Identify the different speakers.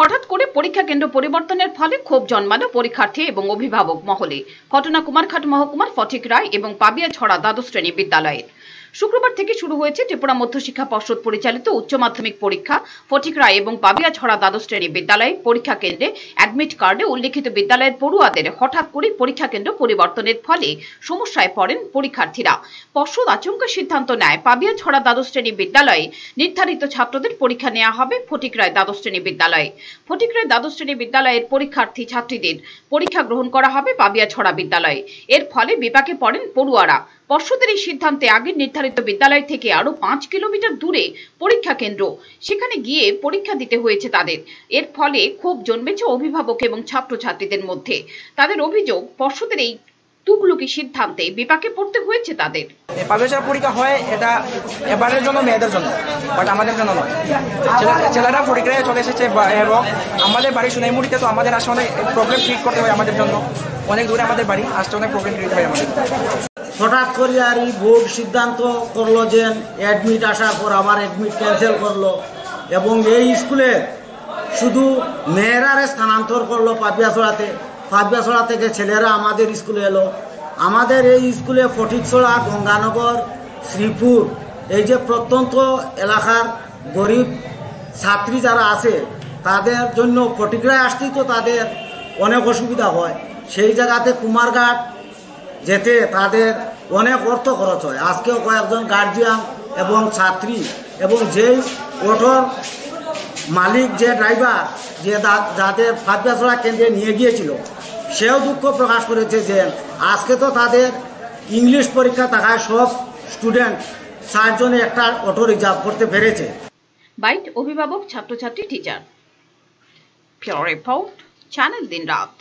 Speaker 1: হঠাৎ করে পরীক্ষা কেন্দ্র পরিবর্তনের ফলে ক্ষোভ জন্মালো পরীক্ষার্থী এবং অভিভাবক মহলে। ঘটনা কুমারঘাট মহকুমার ফটিক রায় এবং পাবিয়া ছড়া দ্বাদশ শ্রেণি বিদ্যালয়ের। শুক্রবার থেকে শুরু হয়েছে ত্রিপুরা মধ্যশিক্ষা পর্ষদ পরিচালিত উচ্চ মাধ্যমিক পরীক্ষা। ফটিক রায় এবং পাবিয়া ছড়া দ্বাদশ শ্রেণি বিদ্যালয়ে পরীক্ষা কেন্দ্রে অ্যাডমিট কার্ডে উল্লেখিত বিদ্যালয়ের পড়ুয়াদের হঠাৎ করে পরীক্ষা কেন্দ্র পরিবর্তনের ফলে সমস্যায় পড়েন পরীক্ষার্থীরা। পর্ষদ আচমকা সিদ্ধান্ত নেয় পাবিয়া ছড়া দ্বাদশ শ্রেণি বিদ্যালয়ে নির্ধারিত ছাত্রদের পরীক্ষা নেওয়া হবে ফটিক রায় দ্বাদশ শ্রেণি বিদ্যালয়ে। ফটিক রায় দ্বাদশ শ্রেণি বিদ্যালয়ের পরীক্ষার্থী ছাত্রীদের পরীক্ষা গ্রহণ করা হবে পাবিয়া ছড়া বিদ্যালয়ে। এর ফলে বিপাকে পড়েন পড়ুয়ারা। পর্ষদের এই সিদ্ধান্তে আগের নির্ধারিত বিদ্যালয় থেকে আরও পাঁচ কিলোমিটার দূরে পরীক্ষা কেন্দ্র। সেখানে গিয়ে পরীক্ষা দিতে হয়েছে তাদের। এর ফলে ক্ষোভ জন্মেছে অভিভাবক এবং ছাত্রছাত্রীদের মধ্যে। তাদের অভিযোগ পর্ষদের এই তুগলুকি সিদ্ধান্তে বিপাকে পড়তে হয়েছে তাদের।
Speaker 2: পাবলিশার পরীক্ষা হয়, এটা এবারের জন্য, মেয়েদের জন্য বাট আমাদের জন্য নয়। ছেলে- ছেলেরা পরীক্ষায় চলে এসেছে এবং আমাদের বাড়ি সোনাইমুড়িতে, তো আমাদের আসলে অনেক প্রবলেম ক্রিয়েট করতে হয় আমাদের জন্য। অনেক দূরে আমাদের বাড়ি, আসতে অনেক প্রবলেম ক্রিয়েট হয় আমাদের।
Speaker 3: হঠাৎ করে আর এই বোর্ড সিদ্ধান্ত করল যে অ্যাডমিট আসার পর আবার অ্যাডমিট ক্যান্সেল করল। এবং এই স্কুলে শুধু মেয়েরারে স্থানান্তর করল পাপিয়াছড়াতে পাপিয়াছড়া থেকে ছেলেরা আমাদের স্কুলে এলো। আমাদের এই স্কুলে ফটিকছড়া, গঙ্গানগর, শ্রীপুর এই যে প্রত্যন্ত এলাকার গরিব ছাত্রী যারা আছে, তাদের জন্য ফটিকরায় আসতেই তো তাদের অনেক অসুবিধা হয়। সেই জায়গাতে কুমারঘাট যেতে তাদের অনেক অর্থ খরচ হয়। আজকেও কয়েকজন গার্জিয়ান এবং ছাত্রী এবং যেই অটোর মালিক, যে ড্রাইভার যে যাদের ফাঁদগাছড়া কেন্দ্রে নিয়ে গিয়েছিল, সেও দুঃখ প্রকাশ করেছে যে আজকে তো তাদের ইংলিশ পরীক্ষা থাকায় সব স্টুডেন্ট চারজনে একটা অটো রিজার্ভ করতে পেরেছে।
Speaker 1: বাইট অভিভাবক, ছাত্রছাত্রী টিচার রিপোর্ট চ্যানেল দিন রাত